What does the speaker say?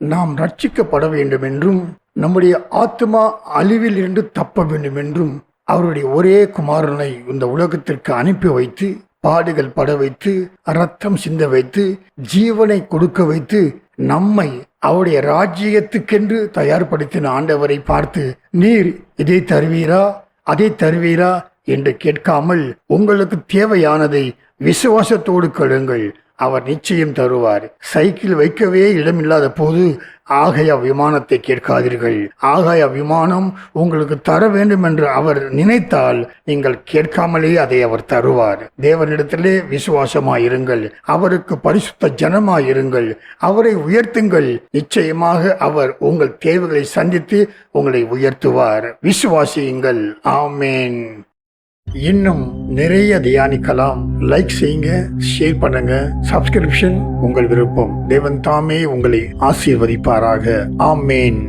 நாம் ரட்சிக்கப்பட வேண்டும் என்றும் நம்முடைய ஆத்மா அழிவில் இருந்து தப்ப வேண்டும் என்றும் அவருடைய ஒரே குமாரனை இந்த உலகத்திற்கு அனுப்பி வைத்து பாடுகள் பட வைத்து ரத்தம் சிந்த வைத்து ஜீவனை கொடுக்க வைத்து நம்மை அவருடைய ராஜ்யத்துக்கென்று தயார்படுத்தின ஆண்டவரை பார்த்து நீர் இதை தருவீரா? அதை தருவீரா? என்று கேட்காமல் உங்களுக்கு தேவையானதை விசுவாசத்தோடு கெடுங்கள் அவர் நிச்சயம் தருவார். சைக்கிள் வைக்கவே இடமில்லாத போது ஆகைய விமானத்தை கேட்காதீர்கள். ஆகாய விமானம் உங்களுக்கு தர வேண்டும் என்று அவர் நினைத்தால் நீங்கள் கேட்காமலே அதை அவர் தருவார். தேவனிடத்திலே விசுவாசமாயிருங்கள் அவருக்கு பரிசுத்த ஜனமாயிருங்கள் அவரை உயர்த்துங்கள். நிச்சயமாக அவர் உங்கள் தேவைகளை சந்தித்து உங்களை உயர்த்துவார். விசுவாசியுங்கள். ஆமேன். இன்னும் நிறைய தியானிக்கலாம். லைக் செய்யுங்க ஷேர் பண்ணுங்க. சப்ஸ்கிரிப்ஷன் உங்கள் விருப்பம். தேவன் தாமே உங்களை ஆசீர்வதிப்பாராக. ஆமேன்.